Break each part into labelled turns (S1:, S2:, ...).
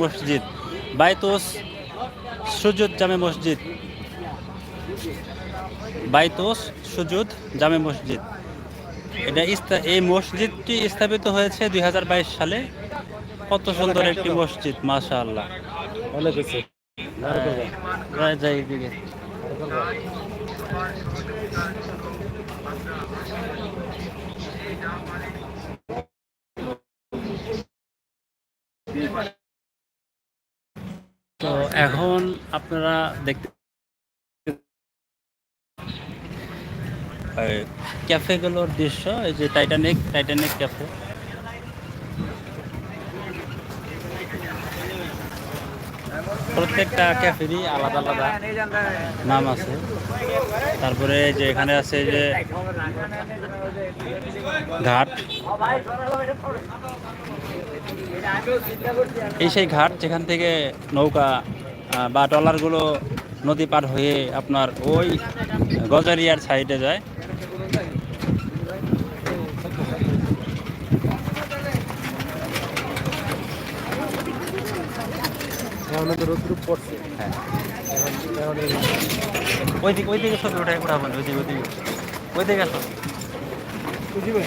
S1: মসজিদ। বাইতোস সুজুদ জামে মসজিদ। বাইতোস সুজুদ জামে মসজিদ। এটা এই মসজিদটি স্থাপিত হয়েছে দুই হাজার বাইশ সালে। কত সুন্দর একটি মসজিদ মাশা আল্লাহ
S2: অনেক
S1: যাই এখন আপনারা দেখতে ক্যাফে ক্যাফেগুলোর দৃশ্য, এই যে টাইটানিক টাইটানিক ক্যাফে প্রত্যেকটা ক্যাফেরই আলাদা আলাদা নাম আছে। তারপরে যে এখানে আছে যে ঘাট। এই সেই ঘাট যেখান থেকে নৌকা বা ট্রলারগুলো নদী পার হয়ে আপনার ওই গজারিয়ার সাইডে যায়। হ্যাঁ ওই দিকে ওই দিকে ছবি ওটাই উঠাবেন ওই দিকে ওই দিকে ওই দিকে
S2: বুঝিবে?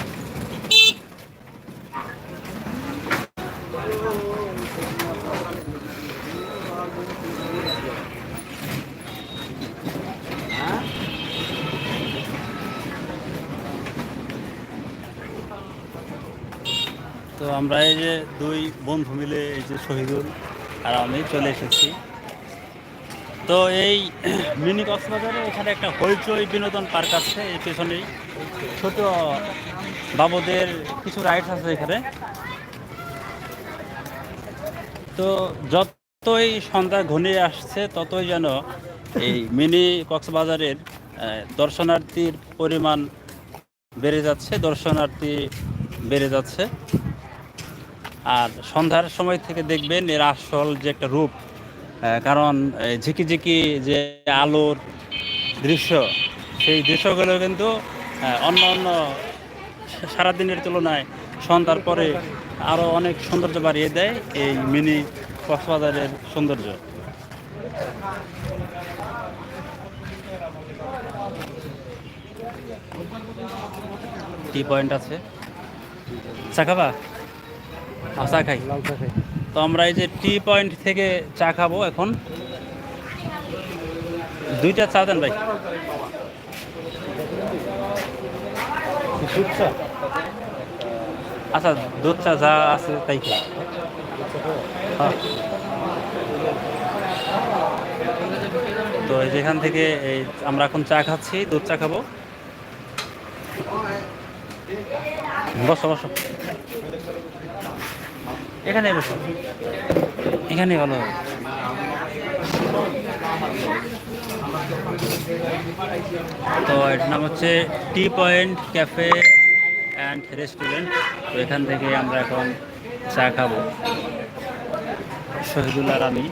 S1: আমরা এই যে দুই বন্ধু মিলে এই যে শহীদুল আর আমি চলে এসেছি। তো এই মিনি কক্সবাজারে এখানে একটা হইচই বিনোদন পার্ক আছে, এই পেছনেই। ছোট বাবুদের কিছু রাইডস আছে এখানে। তো যতই সন্ধ্যা ঘনিয়ে আসছে, ততই যেন এই মিনি কক্সবাজারের দর্শনার্থীর পরিমাণ বেড়ে যাচ্ছে, দর্শনার্থী বেড়ে যাচ্ছে। আর সন্ধ্যার সময় থেকে দেখবেন এর আসল যে একটা রূপ কারণ ঝিকিঝিকি যে আলোর দৃশ্য সেই দৃশ্যগুলো কিন্তু অন্য অন্য সারাদিনের তুলনায় সন্ধ্যার পরে আরও অনেক সৌন্দর্য বাড়িয়ে দেয় এই মিনি কক্সবাজারের সৌন্দর্য। টি পয়েন্ট আছে? চা খাবা আ, চা খাই।
S2: লাল চা খাই।
S1: তো আমরা এই যে টি পয়েন্ট থেকে চা খাব এখন। দুইটা চা দেন ভাই। আচ্ছা দুধ চা যা আছে তাই খাই। হ্যাঁ। তো এই যেখান থেকে এই আমরা এখন চা খাচ্ছি দুধ চা খাব। বসো বসো। এখানে বসো। এখানে ভালো। তো এটার নাম হচ্ছে T point cafe and restaurant. তো এখান থেকে আমরা এখন চা খাব। শহীদুল আর আমি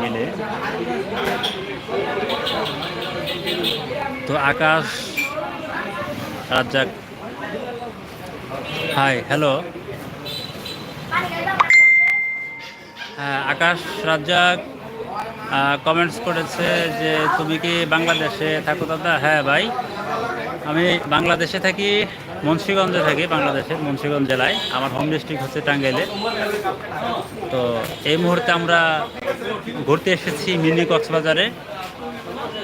S1: মিলে। তো আকাশ, রাজ্জাক। হাই হ্যালো হ্যাঁ আকাশ রাজ্জাক কমেন্টস করেছে যে, তুমি কি বাংলাদেশে থাকো দাদা? হ্যাঁ ভাই, আমি বাংলাদেশে থাকি, মুন্সিগঞ্জে থাকি, বাংলাদেশের মুন্সিগঞ্জ জেলায়। আমার হোম ডিস্ট্রিক্ট হচ্ছে টাঙ্গাইলে। তো এই মুহূর্তে আমরা ঘুরতে এসেছি মিনি কক্সবাজারে।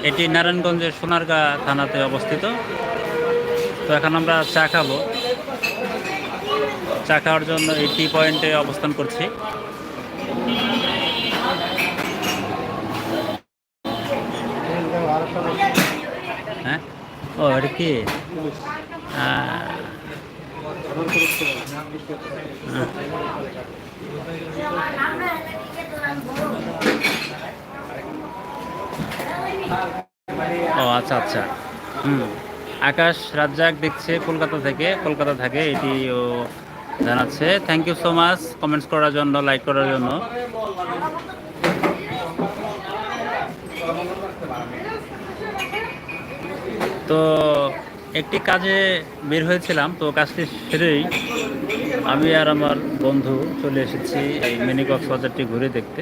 S1: এটি নারায়ণগঞ্জের সোনারগাঁ থানাতে অবস্থিত। তো এখন আমরা চা খাব। চা খাওয়ার জন্য এই টি পয়েন্টে অবস্থান করছি। হ্যাঁ? ও কি? ও আচ্ছা আচ্ছা। হুম। আকাশ রাজ্জাক দেখছে কলকাতা থেকে। কলকাতা থেকে এটি ও জানাচ্ছে। Thank you so much comments করার জন্য লাইক করার জন্য। তো একটি কাজে বের হয়েছিলাম, তো কাজটি সেরেই আমি আর আমার বন্ধু চলে এসেছি এই মিনি কক্সবাজারটি ঘুরে দেখতে।